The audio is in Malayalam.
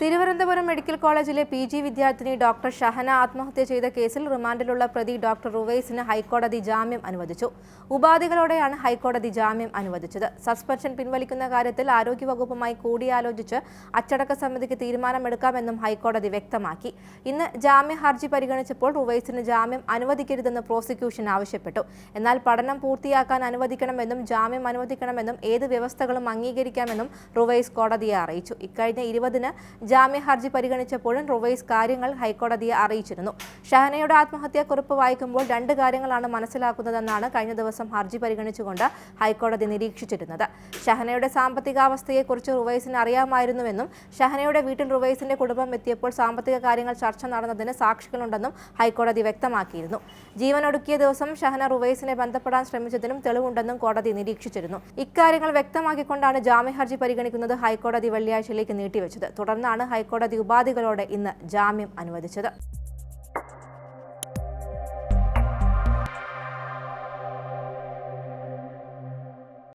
തിരുവനന്തപുരം മെഡിക്കൽ കോളേജിലെ പി ജി വിദ്യാർത്ഥിനി ഡോക്ടർ ഷഹന ആത്മഹത്യ ചെയ്ത കേസിൽ റിമാൻഡിലുള്ള പ്രതി ഡോക്ടർ റുവൈസിന് ഹൈക്കോടതി ജാമ്യം അനുവദിച്ചു. ഉപാധികളോടെയാണ് ഹൈക്കോടതി ജാമ്യം അനുവദിച്ചത്. സസ്പെൻഷൻ പിൻവലിക്കുന്ന കാര്യത്തിൽ ആരോഗ്യവകുപ്പുമായി കൂടിയാലോചിച്ച് അച്ചടക്ക സമിതിക്ക് തീരുമാനമെടുക്കാമെന്നും ഹൈക്കോടതി വ്യക്തമാക്കി. ഇന്ന് ജാമ്യ ഹർജി പരിഗണിച്ചപ്പോൾ റുവൈസിന് ജാമ്യം അനുവദിക്കരുതെന്ന് പ്രോസിക്യൂഷൻ ആവശ്യപ്പെട്ടു. എന്നാൽ പഠനം പൂർത്തിയാക്കാൻ അനുവദിക്കണമെന്നും ജാമ്യം അനുവദിക്കണമെന്നും ഏത് വ്യവസ്ഥകളും അംഗീകരിക്കാമെന്നും റുവൈസ് കോടതിയെ അറിയിച്ചു. ഇക്കഴിഞ്ഞ ഇരുപതിന് ജാമ്യ ഹർജി പരിഗണിച്ചപ്പോഴും റുവൈസ് കാര്യങ്ങൾ ഹൈക്കോടതിയെ അറിയിച്ചിരുന്നു. ഷഹനയുടെ ആത്മഹത്യാ കുറിപ്പ് വായിക്കുമ്പോൾ രണ്ട് കാര്യങ്ങളാണ് മനസ്സിലാക്കുന്നതെന്നാണ് കഴിഞ്ഞ ദിവസം ഹർജി പരിഗണിച്ചുകൊണ്ട് ഹൈക്കോടതി നിരീക്ഷിച്ചിരുന്നത്. ഷഹനയുടെ സാമ്പത്തികാവസ്ഥയെക്കുറിച്ച് റുവൈസിന് അറിയാമായിരുന്നുവെന്നും ഷഹനയുടെ വീട്ടിൽ റുവൈസിന്റെ കുടുംബം എത്തിയപ്പോൾ സാമ്പത്തിക കാര്യങ്ങൾ ചർച്ച നടന്നതിന് സാക്ഷികളുണ്ടെന്നും ഹൈക്കോടതി വ്യക്തമാക്കിയിരുന്നു. ജീവനൊടുക്കിയ ദിവസം ഷഹന റുവൈസിനെ ബന്ധപ്പെടാൻ ശ്രമിച്ചതിനും തെളിവുണ്ടെന്നും കോടതി നിരീക്ഷിച്ചിരുന്നു. ഇക്കാര്യങ്ങൾ വ്യക്തമാക്കിക്കൊണ്ടാണ് ജാമ്യ ഹർജി പരിഗണിക്കുന്നത് ഹൈക്കോടതി വെള്ളിയാഴ്ചയിലേക്ക് നീട്ടിവെച്ചത്. തുടർന്നാണ് ഹൈക്കോടതി ഉപാധികളോടെ ഇന്ന് ജാമ്യം അനുവദിച്ചത്.